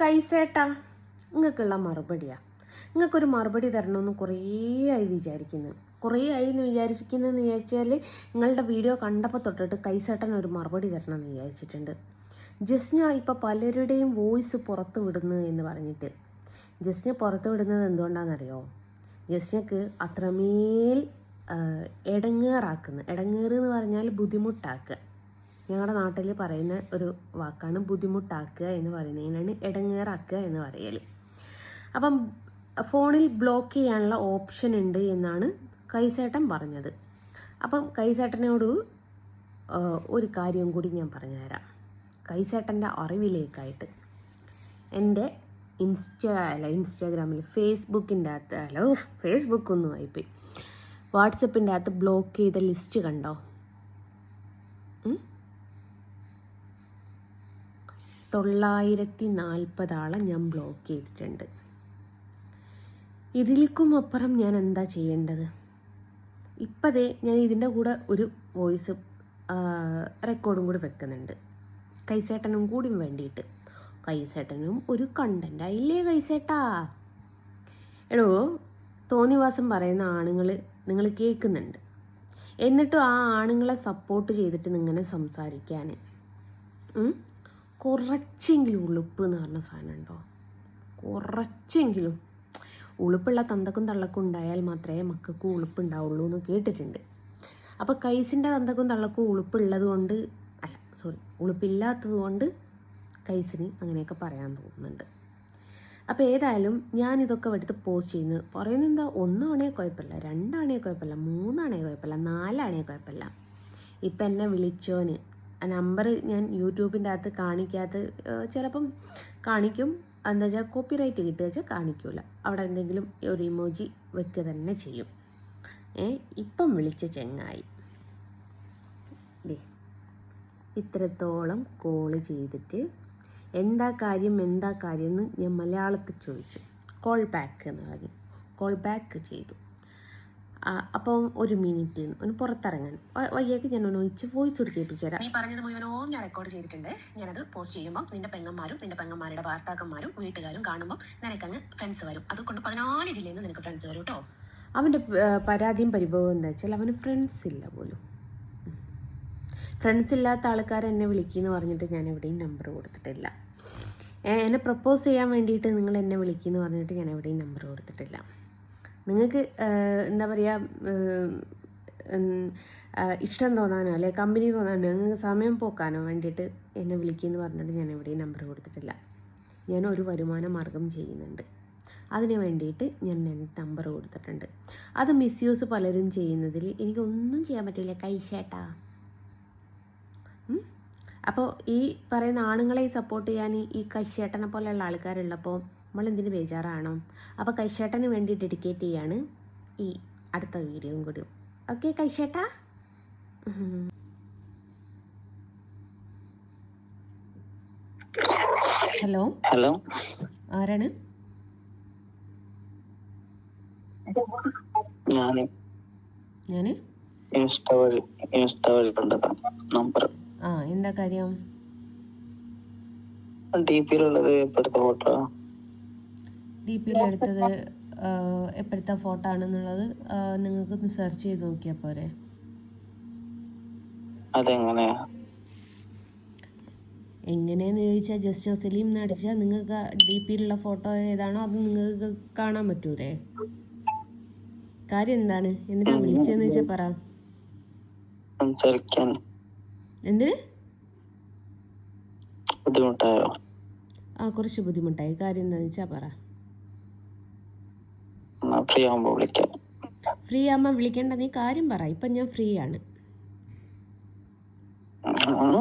കൈസേട്ടാ നിങ്ങൾക്കുള്ള മറുപടിയാ. നിങ്ങൾക്കൊരു മറുപടി തരണമെന്ന് കുറേ ആയി വിചാരിക്കുന്നു. കുറേ ആയി എന്ന് വിചാരിക്കുന്നതെന്ന് വിചാരിച്ചാൽ നിങ്ങളുടെ വീഡിയോ കണ്ടപ്പോൾ തൊട്ടിട്ട് കൈസേട്ടൻ ഒരു മറുപടി എന്ന് വിചാരിച്ചിട്ടുണ്ട്. ജസ്ന ഇപ്പോൾ പലരുടെയും വോയിസ് പുറത്ത് വിടുന്നു എന്ന് പറഞ്ഞിട്ട്. ജസ്ന പുറത്ത് വിടുന്നത് എന്തുകൊണ്ടാണെന്നറിയോ? ജസ്നക്ക് അത്രമേൽ ഇടങ്ങേറാക്കുന്നു ഇടങ്ങേറ് എന്ന് പറഞ്ഞാൽ ബുദ്ധിമുട്ടാക്കുക. ഞങ്ങളുടെ നാട്ടിൽ പറയുന്ന ഒരു വാക്കാണ് ബുദ്ധിമുട്ടാക്കുക എന്ന് പറയുന്നതിനാണ് ഇടങ്ങേറാക്കുക എന്ന് പറയൽ അപ്പം ഫോണിൽ ബ്ലോക്ക് ചെയ്യാനുള്ള ഓപ്ഷൻ ഉണ്ട് എന്നാണ് കൈസേട്ടൻ പറഞ്ഞത്. അപ്പം കൈസേട്ടനോട് ഒരു കാര്യം കൂടി ഞാൻ പറഞ്ഞുതരാം. കൈസേട്ടന്റെ അറിവിലേക്കായിട്ട്. എന്റെ ഇൻസ്റ്റാ അല്ല ഇൻസ്റ്റാഗ്രാമിൽ ഫേസ്ബുക്കിന്റെ അകത്ത് ഹലോ ഫേസ്ബുക്കൊന്നും ആയിപ്പോയി. വാട്സപ്പിന്റെ അകത്ത് ബ്ലോക്ക് ചെയ്ത ലിസ്റ്റ് കണ്ടോ? തൊള്ളായിരത്തി നാൽപ്പത് ആളെ ഞാൻ ബ്ലോക്ക് ചെയ്തിട്ടുണ്ട്. ഇതിൽക്കും അപ്പുറം ഞാൻ എന്താ ചെയ്യേണ്ടത്? ഇപ്പതേ ഞാൻ ഇതിന്റെ കൂടെ ഒരു വോയിസ് റെക്കോർഡും കൂടി വെക്കുന്നുണ്ട്. കൈസേട്ടനും കൂടി വേണ്ടിയിട്ട്. കൈസേട്ടനും ഒരു കണ്ടന്റ് ആയില്ലേ കൈസേട്ടാ? എടോ തോന്നിവാസം പറയുന്ന ആണുങ്ങൾ നിങ്ങൾ കേൾക്കുന്നുണ്ട്. എന്നിട്ടും ആ ആണുങ്ങളെ സപ്പോർട്ട് ചെയ്തിട്ട് നിങ്ങനെ സംസാരിക്കാൻ? കുറച്ചെങ്കിലും ഉളുപ്പ് എന്ന് പറഞ്ഞ സാധനം ഉണ്ടോ? കുറച്ചെങ്കിലും. ഉളുപ്പുള്ള തന്തക്കും തള്ളക്കും ഉണ്ടായാൽ മാത്രമേ മക്കൾക്ക് ഉളുപ്പ് ഉണ്ടാവുള്ളൂ എന്ന് കേട്ടിട്ടുണ്ട്. അപ്പോൾ കൈസിന്റെ തന്തക്കും തള്ളക്കും ഉളുപ്പുള്ളത് കൊണ്ട് അല്ല സോറി ഉളുപ്പില്ലാത്തത് കൊണ്ട് കൈസിന് അങ്ങനെയൊക്കെ പറയാൻ തോന്നുന്നുണ്ട്. അപ്പോൾ ഏതായാലും ഞാൻ ഇതൊക്കെ എടുത്ത് പോസ്റ്റ് ചെയ്യുന്നത് പറയുന്നത് എന്താ? ഒന്നാണേ കുഴപ്പമില്ല രണ്ടാണേ കുഴപ്പമില്ല മൂന്നാണേ കുഴപ്പമില്ല നാലാണേ കുഴപ്പമില്ല. ഇപ്പം എന്നെ വിളിച്ചോന്. നമ്പർ ഞാൻ യൂട്യൂബിന്റെ അകത്ത് കാണിക്കാത്ത ചിലപ്പം കാണിക്കും. എന്താ വെച്ചാൽ കോപ്പി റൈറ്റ് കിട്ടുക വെച്ചാൽ കാണിക്കില്ല അവിടെ എന്തെങ്കിലും ഒരു ഇമോജി വെക്കുക തന്നെ ചെയ്യും. ഏ ഇപ്പം വിളിച്ച ചെങ്ങായി. ഇത്രത്തോളം കോൾ ചെയ്തിട്ട് എന്താ കാര്യം എന്താ കാര്യം എന്ന് ഞാൻ മലയാളത്തിൽ ചോദിച്ചു. കോൾ ബാക്ക് എന്ന് പറഞ്ഞു. കോൾ ബാക്ക് ചെയ്തു. അപ്പം ഒരു മിനിറ്റ് ഒന്ന് പുറത്തിറങ്ങാൻ. വയ്യാക്ക് ഞാൻ ഒന്ന് ഒഴിച്ച് വോയിസ് കൊടുക്കേപ്പിച്ചു തരാം. നീ പറഞ്ഞത് മുഴുവനോം ഞാൻ റെക്കോർഡ് ചെയ്തിട്ടുണ്ട്. ഞാനത് പോസ്റ്റ് ചെയ്യുമ്പോൾ നിന്റെ പെങ്ങന്മാരും നിന്റെ പെങ്ങന്മാരുടെ ഭർത്താക്കന്മാരും വീട്ടുകാരും കാണുമ്പോൾ നിനക്കങ്ങ് ഫ്രണ്ട്സ് വരും. അതുകൊണ്ട് പതിനാല് ജില്ലയിൽ നിന്ന് നിനക്ക് ഫ്രണ്ട്സ് വരും കേട്ടോ അവന്റെ പരാതിയും പരിഭവം എന്താ വെച്ചാൽ അവന് ഫ്രണ്ട്സ് ഇല്ല പോലും. ഫ്രണ്ട്സ് ഇല്ലാത്ത ആൾക്കാർ എന്നെ വിളിക്കുമെന്ന് പറഞ്ഞിട്ട് ഞാൻ എവിടെയും നമ്പർ കൊടുത്തിട്ടില്ല. എന്നെ പ്രപ്പോസ് ചെയ്യാൻ വേണ്ടിയിട്ട് നിങ്ങൾ എന്നെ വിളിക്കുമെന്ന് പറഞ്ഞിട്ട് ഞാൻ എവിടെയും നമ്പർ കൊടുത്തിട്ടില്ല. നിങ്ങൾക്ക് എന്താ പറയുക ഇഷ്ടം തോന്നാനോ അല്ലെ കമ്പനി തോന്നാനോ നിങ്ങൾക്ക് സമയം പോക്കാനോ വേണ്ടിയിട്ട് എന്നെ വിളിക്കുമെന്ന് പറഞ്ഞിട്ട് ഞാൻ എവിടെയും നമ്പർ കൊടുത്തിട്ടില്ല. ഞാൻ ഒരു വരുമാന മാർഗം ചെയ്യുന്നുണ്ട്. അതിന് വേണ്ടിയിട്ട് ഞാൻ എന്റെ നമ്പർ കൊടുത്തിട്ടുണ്ട്. അത് മിസ്യൂസ് പലരും ചെയ്യുന്നതിൽ എനിക്കൊന്നും ചെയ്യാൻ പറ്റില്ല. കൈശേട്ടാ അപ്പോൾ ഈ പറയുന്ന ആണുങ്ങളെ സപ്പോർട്ട് ചെയ്യാൻ ഈ കൈശേട്ടനെ പോലെയുള്ള ആൾക്കാരുള്ളപ്പോൾ നമ്മൾ എന്തിനു ബേജാറാണോ. അപ്പോൾ കൈശേട്ടന് വേണ്ടി ഡെഡിക്കേറ്റ് ചെയ്യാണ് ഈ അടുത്ത വീഡിയോയും കൂടി. ഓക്കെ കൈശേട്ടാ? ഹലോ? ഹലോ? ആരാണ്? ഞാൻ. ഞാൻ ഇൻസ്റ്റ വഴി ഇൻസ്റ്റ വഴി കണ്ടതാ നമ്പർ. ആ എന്താ കാര്യം? ഡിപിയിലുള്ളത് ഇപ്പോഴത്തെ ഫോട്ടോ. ഡി പിയിൽ എടുത്തത് എപ്പോഴത്തെ ഫോട്ടോ ആണെന്നുള്ളത് നിങ്ങൾക്ക് ഒന്ന് സെർച്ച് ചെയ്ത് നോക്കിയാൽ പോരെ. അതെങ്ങനെയാ? എങ്ങനെയെന്ന് ചോദിച്ചാൽ ജസ്റ്റ് സലീം എന്ന് അടിച്ചാൽ നിങ്ങൾക്ക് ഡി പിയിലുള്ള ഫോട്ടോ ഏതാണോ അത് നിങ്ങൾക്ക് കാണാൻ പറ്റൂലേ? കാര്യം എന്താണ്? എന്തിനാ വിളിച്ചതെന്ന് വെച്ചാൽ പറ. സംസാരിക്കാൻ എന്തിന്? ബുദ്ധിമുട്ടായോ? ആ കുറച്ച് ബുദ്ധിമുട്ടായി. കാര്യം എന്താണെന്ന് വെച്ചാൽ പറ. ഫ്രീ ആകുമ്പോ വിളിക്കാം. ഫ്രീ ആകുമ്പോൾ വിളിക്കേണ്ട നീ കാര്യം പറ. ഇപ്പം ഞാൻ ഫ്രീ ആണ്.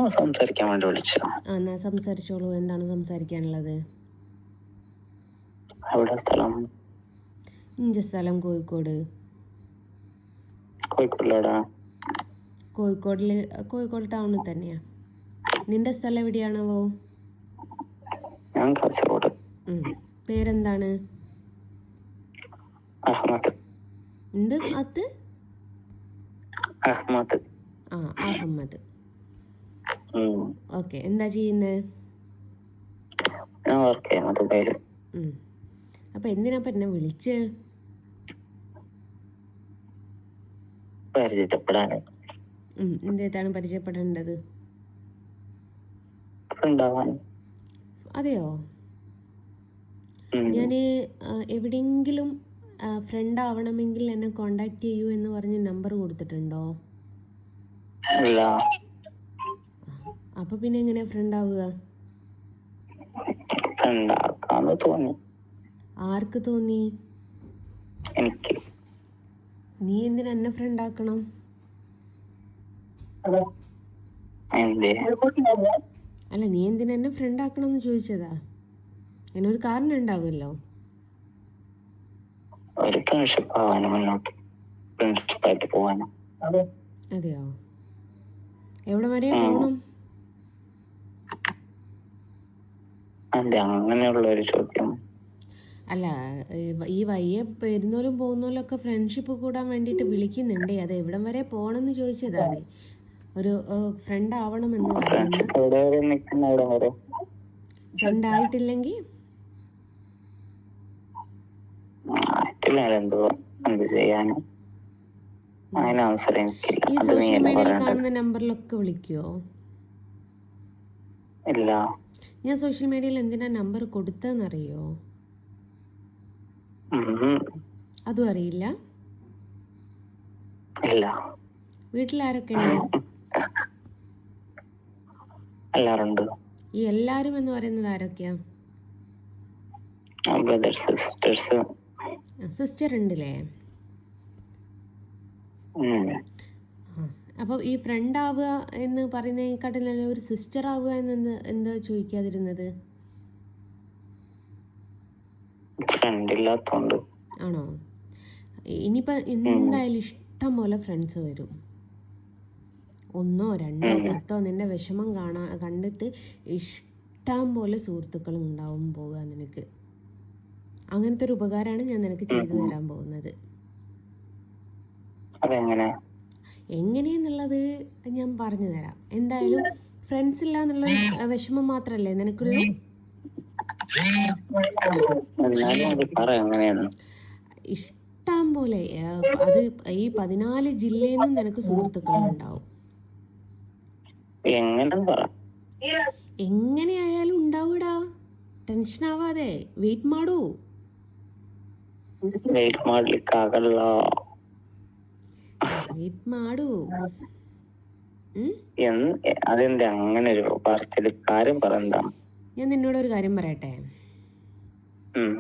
സംസാരിക്കാൻ വേണ്ടി വിളിച്ചു? ആ എന്നാൽ സംസാരിച്ചോളൂ. എന്താണ് സംസാരിക്കാനുള്ളത്? എവിടെ സ്ഥലം? ഇഞ്ച സ്ഥലം കോഴിക്കോട്. കോഴിക്കോടിലടാ കോഴിക്കോടിൽ കോഴിക്കോട് ടൗണിൽ തന്നെയാ. നിന്റെ സ്ഥലം എവിടെയാണാവോ? ഞാൻ കാസർഗോഡ്. പേരെന്താണ്? അഹമ്മദ് എന്ത്? അത്? അഹമ്മദ് ആ അഹമ്മദ് ഉം. ഓക്കെ എന്താ ചെയ്യുന്നത് ഞാൻ വർക്ക് ചെയ്യുന്നത് ദുബൈയിൽ ഉം. അപ്പൊ എന്തിനാ എന്നെ വിളിച്ച്? എന്തേതാണ് പരിചയപ്പെടേണ്ടത്? അതെയോ? ഞാൻ എവിടെയെങ്കിലും ഫ്രണ്ട് ആവണമെങ്കിൽ എന്നെ കോണ്ടാക്ട് ചെയ്യൂ എന്ന് പറഞ്ഞ് നമ്പർ കൊടുത്തിട്ടുണ്ടോ? അപ്പൊ പിന്നെ എങ്ങനെയാ ഫ്രണ്ട് ആവുക? ആർക്ക് തോന്നി? നീ എന്തിനാ എന്നെ ഫ്രണ്ട് ആക്കണം? അല്ല. നീ എന്തിനാ എന്നെ ഫ്രണ്ട് ആക്കണം എന്ന് ചോദിച്ചതാ? അതിനൊരു കാരണം ഉണ്ടാവുമല്ലോ. ഒരു ആവാനും മുന്നോട്ട്. ഫ്രണ്ട്ഷിപ്പ് ആയിട്ട് പോവാനും. അതെയോ? എവിടെ വരെ. പോകണം അതെ അങ്ങനെയുള്ള ഒരു ചോദ്യം. അല്ല ഈ വയ്യ വരുന്നോലും പോകുന്നോലും ഒക്കെ ഫ്രണ്ട്ഷിപ്പ് കൂടാൻ വേണ്ടിയിട്ട് വിളിക്കുന്നുണ്ടേ. അത് എവിടം വരെ പോകണം എന്ന് ചോദിച്ചതാണ് ഒരു ഫ്രണ്ട് ആവണമെന്ന് ഫ്രണ്ട് ആയിട്ടില്ലെങ്കിൽ ആയിട്ടില്ല എന്തോ ചെയ്യാനും? അതിന് അവസരം എനിക്കില്ല. അത് നീ മീഡിയയിൽ പറയേണ്ടത് നമ്പറിലൊക്കെ വിളിക്കുവോ ഇല്ല. ഞാൻ സോഷ്യൽ മീഡിയയിൽ എന്തിനാ നമ്പർ കൊടുത്തതെന്നറിയോ. അതും അറിയില്ല. ഇല്ല. വീട്ടിൽ ആരൊക്കെ ഉണ്ട് എല്ലാരും ഈ എല്ലാരും എന്ന് പറയുന്നത് ആരൊക്കെയാ? ബ്രദേഴ്സ് സിസ്റ്റേഴ്സ് സിസ്റ്റർ ഉണ്ടല്ലേ അപ്പോൾ ഈ ഫ്രണ്ട് ആവുക എന്ന് പറയുന്നതിനെക്കാട്ടിൽ നല്ല ഒരു സിസ്റ്റർ ആവുക എന്ന് എന്താ ചോദിക്കാതിരുന്നത്? ആണോ? ഇനിയിപ്പോൾ എന്തായാലും ഇഷ്ടം പോലെ ഫ്രണ്ട്സ് വരും. ഒന്നോ രണ്ടോ പത്തോ നിന്റെ വിഷമം കാണാ കണ്ടിട്ട് ഇഷ്ടം പോലെ സുഹൃത്തുക്കളും ഉണ്ടാവും പോവുക നിനക്ക്. അങ്ങനത്തെ ഒരു ഉപകാരമാണ് ഞാൻ നിനക്ക് ചെയ്തു തരാൻ പോകുന്നത്. എങ്ങനെയെന്നുള്ളത് ഞാൻ പറഞ്ഞു തരാം. എന്തായാലും ഫ്രണ്ട്സ് ഇല്ല എന്നുള്ള വിഷമം മാത്രല്ലേ നിനക്കുള്ളൂ? ഇഷ്ടം പോലെ അത് ഈ പതിനാല് ജില്ലയിൽ നിന്നും നിനക്ക് സുഹൃത്തുക്കളുണ്ടാവും. എങ്ങനെയായാലും ഉണ്ടാവൂടാ. ടെൻഷൻ ആവാതെ വെയിറ്റ് മാടൂ. ലേറ്റ് ಮಾಡ್ಲಿಕ್ಕಾಗಲ್ಲ വെയിറ്റ് മാടൂ ഉം? എന്ന് അതെന്താ അങ്ങനെ ഒരു പറച്ചില് കാര്യം പറയണ്ട ഞാൻ നിന്നോട് ഒരു കാര്യം പറയട്ടെ ഉം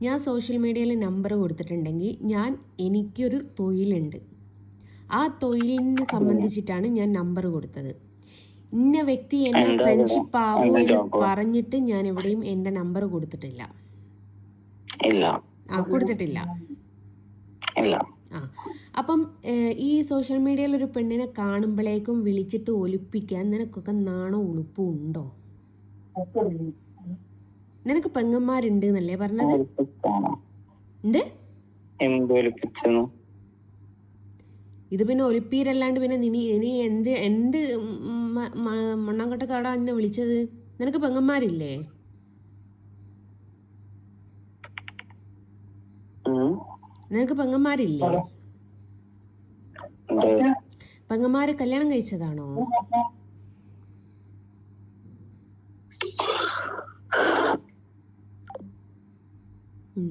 ഞാൻ സോഷ്യൽ മീഡിയയിൽ നമ്പർ കൊടുത്തിട്ടുണ്ടെങ്കിൽ ഞാൻ എനിക്കൊരു തൊഴിലുണ്ട് ആ തൊഴിലിനെ സംബന്ധിച്ചിട്ടാണ് ഞാൻ നമ്പർ കൊടുത്തത് ഇന്ന വ്യക്തി എന്നെ എന്താ ഫ്രണ്ട്ഷിപ്പ് ആവൂ എന്താ എന്ന് job? പറഞ്ഞിട്ട് ഞാൻ എവിടെയും എൻ്റെ നമ്പർ കൊടുത്തിട്ടില്ല ഇല്ല ആ കൊടുത്തിട്ടില്ല. ഇല്ല. അപ്പം ഈ സോഷ്യൽ മീഡിയയിൽ ഒരു പെണ്ണിനെ കാണുമ്പോഴേക്കും വിളിച്ചിട്ട് ഒലിപ്പിക്കാൻ നിനക്കൊക്കെ നാണോ ഉളുപ്പും ഉണ്ടോ? നിനക്ക് പെങ്ങന്മാരുണ്ട് എന്നല്ലേ പറഞ്ഞത് ഇത് പിന്നെ ഒലിപ്പീരല്ലാണ്ട് പിന്നെ നിനി ഇനി എന്ത് എന്ത് മണ്ണാങ്കട്ടക്കാടാ എന്നെ വിളിച്ചത്? നിനക്ക് പെങ്ങന്മാരില്ലേ ഉം നിനക്ക് പെങ്ങന്മാരില്ലേ? പെങ്ങന്മാര് കല്യാണം കഴിച്ചതാണോ? ഉം,